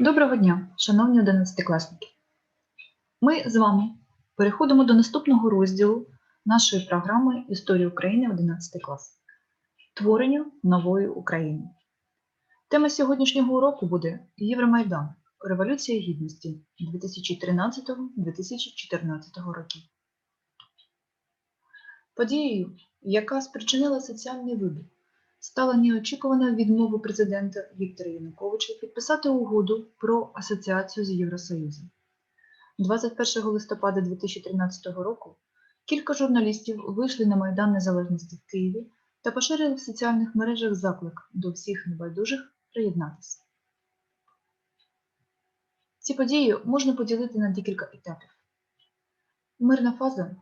Доброго дня, шановні одинадцятикласники. Ми з вами переходимо до наступного розділу нашої програми Історія України 11 клас. Творення нової України. Тема сьогоднішнього уроку буде Євромайдан. Революція Гідності 2013-2014 років. Подією, яка спричинила соціальний вибух, стала неочікувана відмова президента Віктора Януковича підписати угоду про асоціацію з Євросоюзом. 21 листопада 2013 року кілька журналістів вийшли на Майдан Незалежності в Києві та поширили в соціальних мережах заклик до всіх небайдужих приєднатися. Ці події можна поділити на декілька етапів. Мирна фаза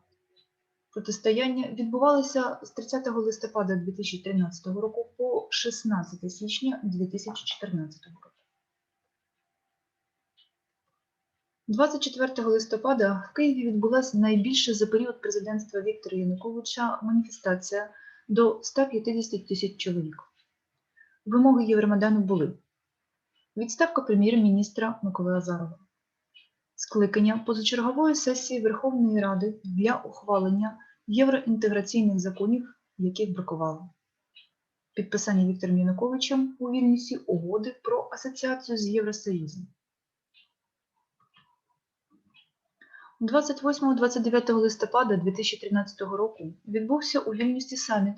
протистояння відбувалися з 30 листопада 2013 року по 16 січня 2014 року. 24 листопада в Києві відбулася найбільша за період президентства Віктора Януковича маніфестація до 150 тисяч чоловік. Вимоги Євромайдану були відставка прем'єр-міністра Миколи Азарова, скликання позачергової сесії Верховної Ради для ухвалення євроінтеграційних законів, яких бракувало, підписання Віктором Януковичем у Вільнюсі угоди про асоціацію з Євросоюзом. 28-29 листопада 2013 року відбувся у Вільнюсі саміт,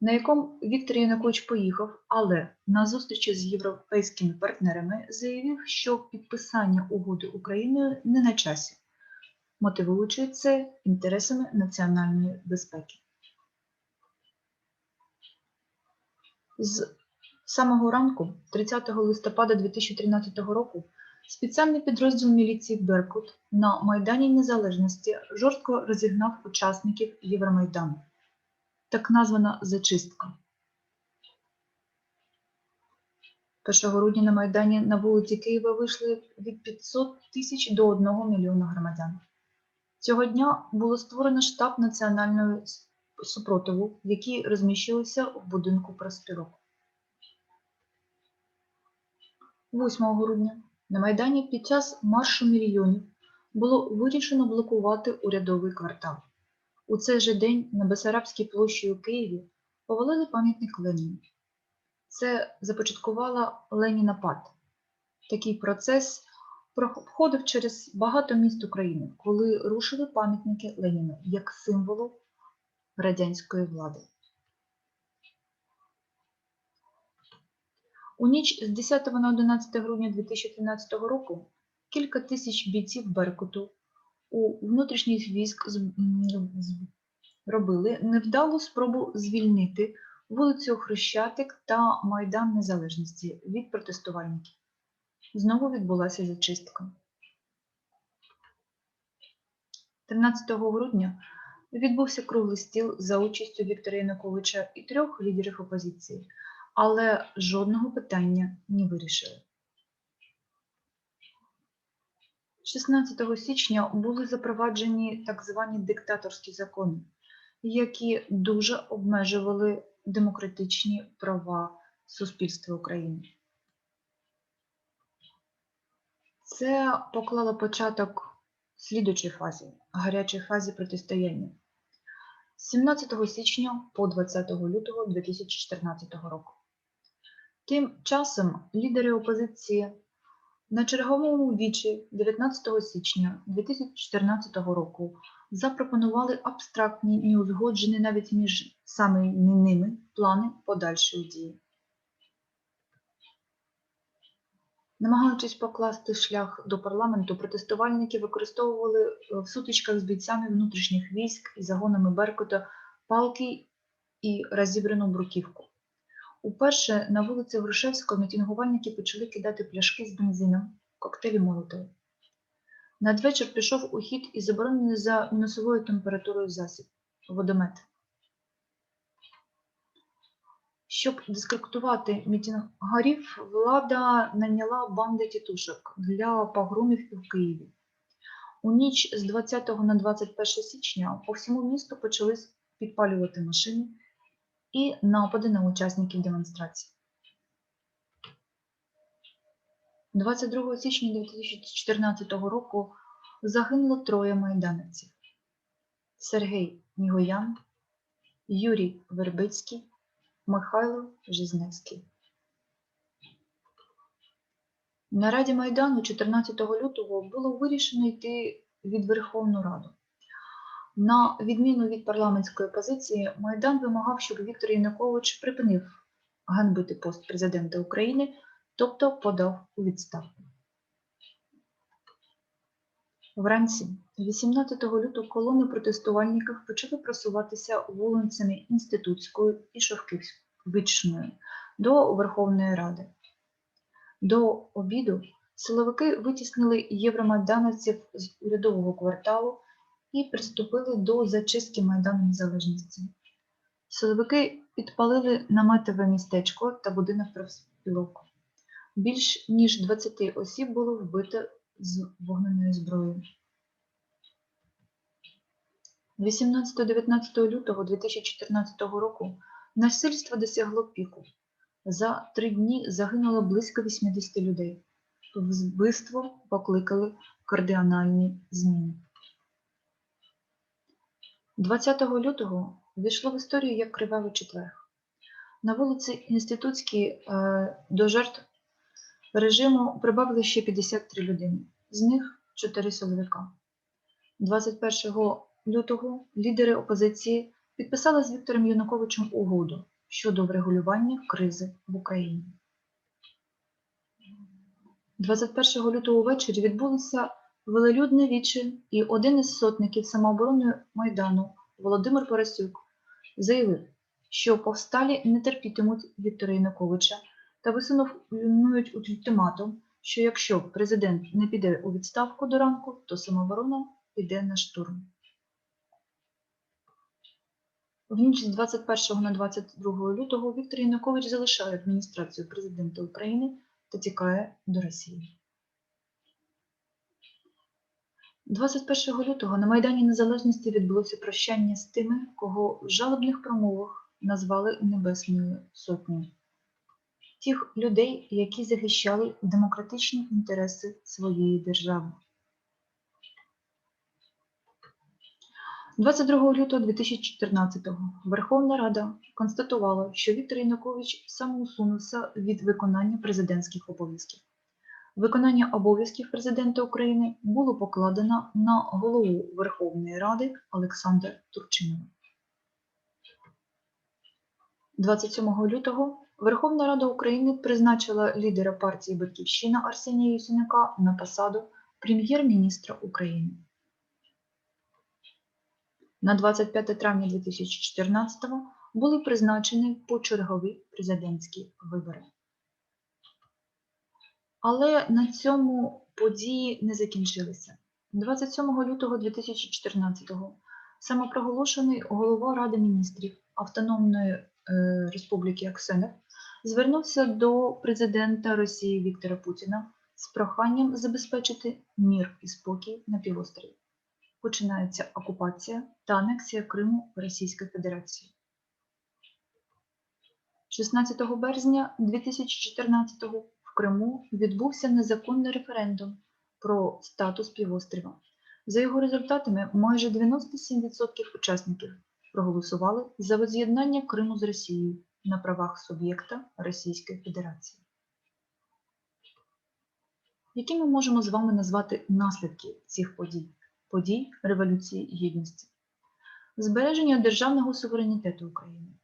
на якому Віктор Янукович поїхав, але на зустрічі з європейськими партнерами заявив, що підписання угоди Україною не на часі, мотивуючи це інтересами національної безпеки. З самого ранку, 30 листопада 2013 року, спеціальний підрозділ міліції Беркут на Майдані Незалежності жорстко розігнав учасників Євромайдану. Так названа зачистка. 1 грудня на Майдані на вулиці Києва вийшли від 500 тисяч до 1 мільйона громадян. Цього дня було створено штаб національного супротиву, який розміщувався в будинку проспірок. 8 грудня на Майдані під час маршу мільйонів було вирішено блокувати урядовий квартал. У цей же день на Бесарабській площі у Києві повалили пам'ятник Леніну. Це започаткувала Ленінапад. Такий процес проходив через багато міст України, коли рушили пам'ятники Леніну як символу радянської влади. У ніч з 10 на 11 грудня 2013 року кілька тисяч бійців Беркуту у внутрішніх військ робили невдалу спробу звільнити вулицю Хрещатик та Майдан Незалежності від протестувальників. Знову відбулася зачистка. 13 грудня відбувся круглий стіл за участю Віктора Януковича і трьох лідерів опозиції, але жодного питання не вирішили. 16 січня були запроваджені так звані диктаторські закони, які дуже обмежували демократичні права суспільства України. Це поклало початок слідучій фазі, гарячій фазі протистояння з 17 січня по 20 лютого 2014 року. Тим часом лідери опозиції на черговому вічі 19 січня 2014 року запропонували абстрактні, неузгоджені навіть між саме ними плани подальшої дії. Намагаючись покласти шлях до парламенту, протестувальники використовували в сутичках з бійцями внутрішніх військ і загонами Беркута палки і розібрану бруківку. Уперше на вулиці Грушевського мітингувальники почали кидати пляшки з бензином, коктейлі Молотова. Надвечір пішов у хід і заборонений за мінусовою температурою засіб водомет. Щоб дискредитувати мітингарів, влада найняла банди тітушок для погромів у Києві. У ніч з 20 на 21 січня по всьому місту почали підпалювати машини і напади на учасників демонстрації. 22 січня 2014 року загинуло троє майданівців. Сергій Нігоян, Юрій Вербицький, Михайло Жизневський. На Раді Майдану 14 лютого було вирішено йти від Верховну Раду. На відміну від парламентської позиції, Майдан вимагав, щоб Віктор Янукович припинив ганьбити пост президента України, тобто подав у відставку. Вранці 18 лютого колони протестувальників почали просуватися вулицями Інститутською і Шовківською до Верховної Ради. До обіду силовики витіснили євромайдановців з урядового кварталу і приступили до зачистки Майдану Незалежності. Силовики підпалили наметове містечко та будинок профспілок. Більш ніж 20 осіб було вбито з вогненою зброєю. 18-19 лютого 2014 року насильство досягло піку. За три дні загинуло близько 80 людей. Вбивство покликали кардіональні зміни. 20 лютого війшло в історію як Кривавий четвер. На вулиці Інститутській е, до жертв режиму прибавили ще 53 людини, з них 4 силовика. 21 лютого лідери опозиції підписали з Віктором Януковичем угоду щодо врегулювання кризи в Україні. 21 лютого ввечері відбулося велелюдне віче, і один із сотників самооборони Майдану Володимир Поросюк заявив, що повсталі не терпітимуть Віктора Януковича та висунув планують ультиматум, що якщо президент не піде у відставку до ранку, то самооборона піде на штурм. В ніч з 21 на 22 лютого Віктор Янукович залишає адміністрацію президента України та тікає до Росії. 21 лютого на Майдані Незалежності відбулося прощання з тими, кого в жалобних промовах назвали Небесною Сотнею. Тих людей, які захищали демократичні інтереси своєї держави. 22 лютого 2014-го Верховна Рада констатувала, що Віктор Янукович самоусунувся від виконання президентських обов'язків. Виконання обов'язків президента України було покладено на голову Верховної Ради Олександра Турчинова. 27 лютого Верховна Рада України призначила лідера партії Батьківщина Арсенія Юсенюка на посаду прем'єр-міністра України. На 25 травня 2014 були призначені почергові президентські вибори. Але на цьому події не закінчилися. 27 лютого 2014-го самопроголошений голова Ради міністрів Автономної е, Республіки Аксенев звернувся до президента Росії Віктора Путіна з проханням забезпечити мір і спокій на півострові. Починається окупація та анексія Криму Російської Федерації. 16 березня 2014-го в Криму відбувся незаконний референдум про статус півострова. За його результатами майже 97% учасників проголосували за воз'єднання Криму з Росією на правах суб'єкта Російської Федерації. Які ми можемо з вами назвати наслідки цих подій, подій Революції Гідності? Збереження державного суверенітету України,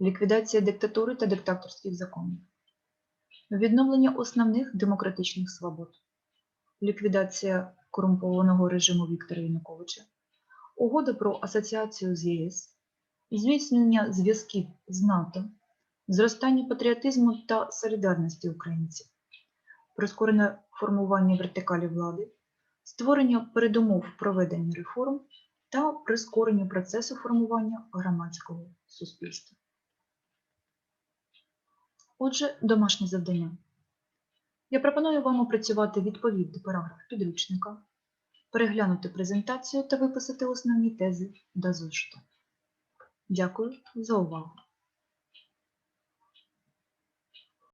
ліквідація диктатури та диктаторських законів, відновлення основних демократичних свобод, ліквідація корумпованого режиму Віктора Януковича, угода про асоціацію з ЄС, зміцнення зв'язків з НАТО, зростання патріотизму та солідарності українців, прискорене формування вертикалі влади, створення передумов проведення реформ та прискорення процесу формування громадського суспільства. Отже, домашнє завдання. Я пропоную вам опрацювати відповідний параграф підручника, переглянути презентацію та виписати основні тези до зошиту. Дякую за увагу!